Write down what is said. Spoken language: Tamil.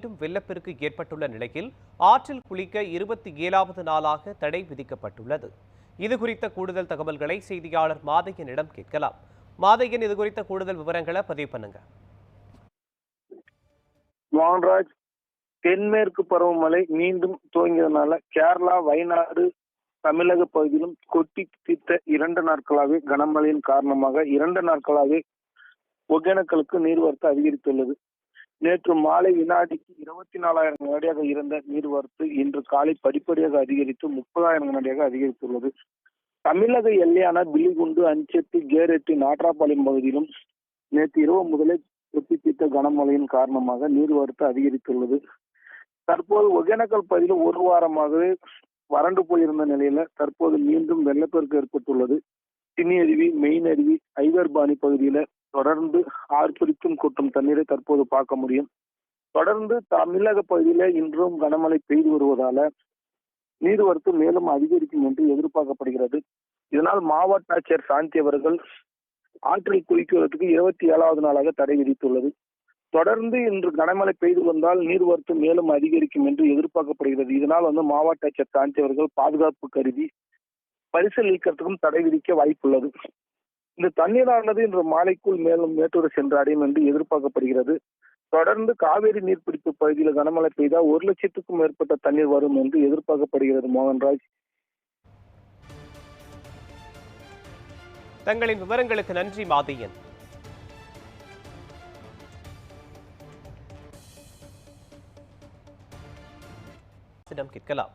மீண்டும் வெள்ளப்பெருக்கு ஏற்பட்டுள்ள நிலையில் ஆற்றில் குளிக்க இருபத்தி ஏழாவது நாளாக தடை விதிக்கப்பட்டுள்ளது. இது குறித்த கூடுதல் தகவல்களை செய்தியாளர் மாதையனிடம் கேட்கலாம். மாதையன் இது குறித்த கூடுதல் விவரங்களை பதிவு பண்ணுங்க. மோகன்ராஜ் தென்மேற்கு பருவமழை மீண்டும் துவங்கியதனால கேரளா வயநாடு தமிழக பகுதியிலும் கொட்டி தீர்த்த இரண்டு நாட்களாகவே கனமழையின் காரணமாக இரண்டு நாட்களாகவே ஒகேனக்கலுக்கு நீர்வரத்து அதிகரித்துள்ளது. நேற்று மாலை வினாடிக்கு இருபத்தி நாலாயிரம் கனடியாக இருந்த நீர்வரத்து இன்று காலை படிப்படியாக அதிகரித்து முப்பதாயிரம் கனடியாக அதிகரித்துள்ளது. தமிழக எல்லையான பிலிகுண்டு அஞ்செட்டு கேரெட்டு நாட்ராப்பாளையம் பகுதியிலும் நேற்று இரவு முதலே கொட்டி தீர்த்த கனமழையின் காரணமாக நீர்வரத்து அதிகரித்துள்ளது. தற்போது ஒகேனக்கல் பகுதியில் ஒரு வாரமாகவே வறண்டு போயிருந்த நிலையில தற்போது மீண்டும் வெள்ளப்பெருக்கு ஏற்பட்டுள்ளது. சினி அருவி மெயின் அருவி ஐவர்பாணி பகுதியில தொடர்ந்து ஆர்ப்பரிக்கும் கொட்டும் தண்ணீரை தற்போது பார்க்க முடியும். தொடர்ந்து தமிழக பகுதியில இன்றும் கனமழை பெய்து வருவதால நீர்வரத்து மேலும் அதிகரிக்கும் என்று எதிர்பார்க்கப்படுகிறது. இதனால் மாவட்ட ஆட்சியர் சாந்தி அவர்கள் ஆற்றில் குளிக்கிறதுக்கு இருபத்தி ஏழாவது நாளாக தடை விதித்துள்ளது. தொடர்ந்து இன்று கனமழை பெய்து வந்தால் நீர்வரத்து மேலும் அதிகரிக்கும் என்று எதிர்பார்க்கப்படுகிறது. இதனால் வந்து மாவட்ட ஆட்சியர் சாந்தி அவர்கள் பாதுகாப்பு கருதி பரிசீலிக்கிறதுக்கும் தடை விதிக்க வாய்ப்புள்ளது. இந்த தண்ணீரானது இன்று மாலைக்குள் மேலும் மேட்டூர் சென்றடையும் என்று எதிர்பார்க்கப்படுகிறது. தொடர்ந்து காவேரி நீர்பிடிப்பு பகுதியில் கனமழை பெய்தால் ஒரு லட்சத்துக்கும் மேற்பட்ட தண்ணீர் வரும் என்று எதிர்பார்க்கப்படுகிறது மோகன்ராஜ். தங்களின் விவரங்களுக்கு நன்றி மாதியன். கேட்கலாம்.